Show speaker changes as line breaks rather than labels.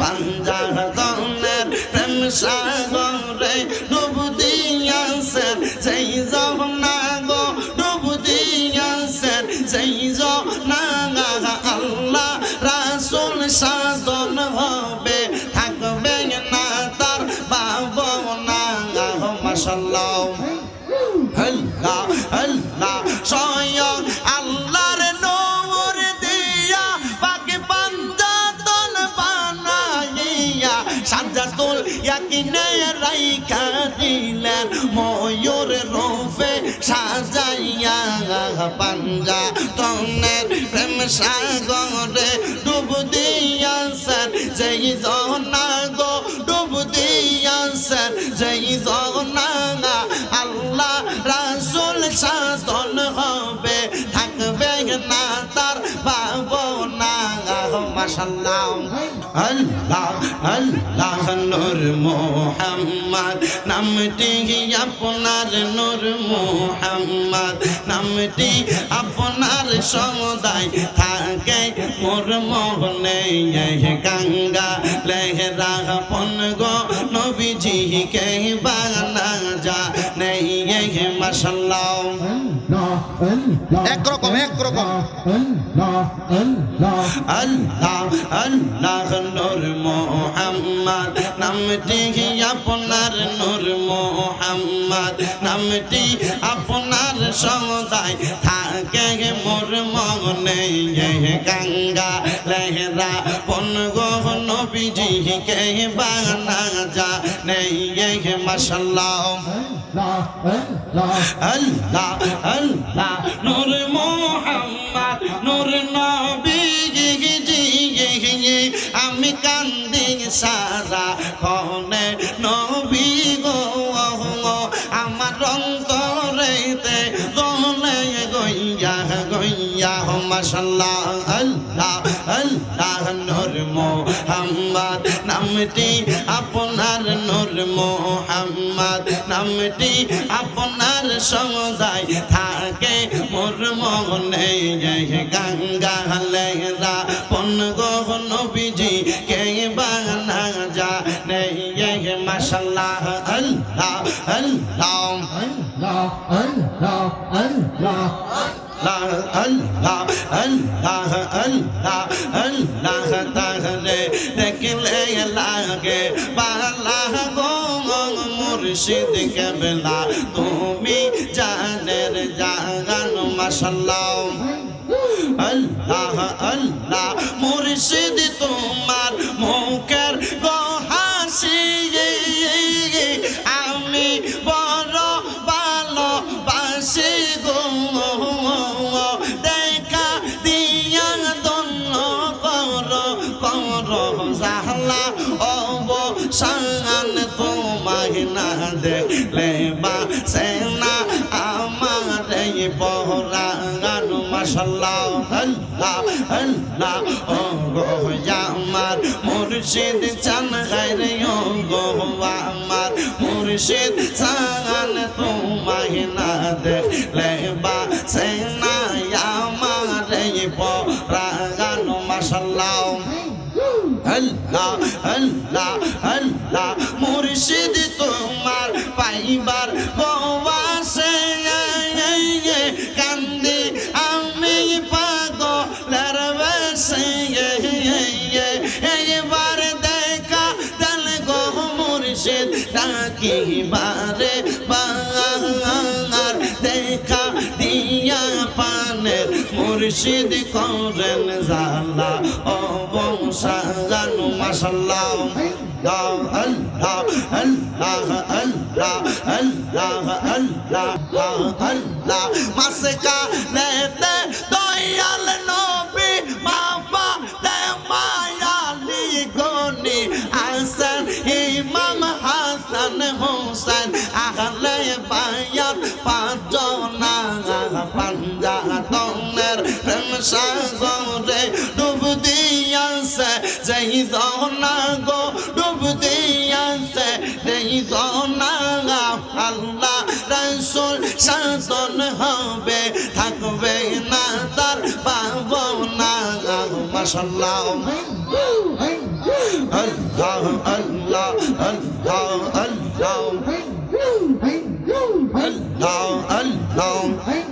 পাঞ্জাতনের প্রেম সাগরে ডুব দিয়াছেন সেই জগনা গো, ডুব দিয়াছেন সেই জগনা আল্লাহ রাসুল সাধন হবে। থাকবে না তার বাবনা মাসাল্লাহ আল্লাহ আল্লাহ স্বয়ং সাজাতুল ইয়াকিনে রাইখা দিলেন, ময়ূর রূপে সাজাইয়া পাঞ্জাতনের প্রেম সাগরে ডুব দিয়াছেন, যেই জনা গো ডুব দিয়াছেন, যেই জনা আল্লাহ রাসুল সাধন হবে, থাকবে না তার ভাবনা মাসাল্লাহ আল্লাহ আল্লাহ নূর মোহাম্মদ। নামটি আপনার নূর মোহাম্মদ। নামটি আপনার সমুদায় থাকে। মোর মোহনে গঙ্গা লেহরা পন গো নবীজি কে বানা যা নেই মাসাল্লাহ
একরকম একরকম
আল্লাহ আল্লাহ নূর মোহাম্মদ। নামটি আপনার নূর মোহাম্মদ। নামটি আপনার সমুদায়। থাকে মোর মনে গঙ্গা লেহরা পন গো নবীজি কে বানা যা নেই মশাল্লাহ আল্লাহ আল্লাহ মাসাল্লাহ আল্লাহ আল্লাহ, নূর মোহাম্মদ। নামটি আপনার নূর মোহাম্মদ। নামটি আপনার সমুদায় থাকে। মোর মনে গঙ্গা লেরা পন গো নবীজি কে বানা যা নেই মাসাল্লাহ আল্লাহ আল্লাহ। আল্লাহ আল্লাহ আল্লাহ। আল্লাহ আল্লাহ তাহলে দেখলে লাগে বালা গো মুর্শিদ কেবলা তুমি জানের জাগান মাসাল্লাহ আল্লাহ আল্লাহ মুর্শিদ তোমার মুখের জাহলা অবসান তোমায় না দেখলে বা সেনা আমার এই পহরান মাসাল্লাহ আল্লাহ আল্লাহ ও গো মুর্শিদ চান গাইরে ও গো মুর্শিদ চান তোমায় না দেখলে আল্লাহ আল্লাহ আল্লাহ, মুর্শিদ তোমার পাইবার গোয়াসে কান্দি আমি পাগলের বেশে এইবার দেখা দল গো মুর্শিদ, ডাকিবারে বাঙার দেখা দিয়া পানের মুর্শিদ করেন জালা ও বংশাগানু মাসাল্লাহ আল্লাহ আল্লাহ আল্লাহ আল্লাহ আল্লাহ আল্লাহ আল্লাহ মাসকা লেতে দয়াল নবী বাবা দে মায়ালি গনি জনা আল্লাহ শাসন হবে, থাকবে না তার পাব না আল্লাহ আল্লাহ আল্লাহ আল্লাহ। আল্লাহ আল্লাহ।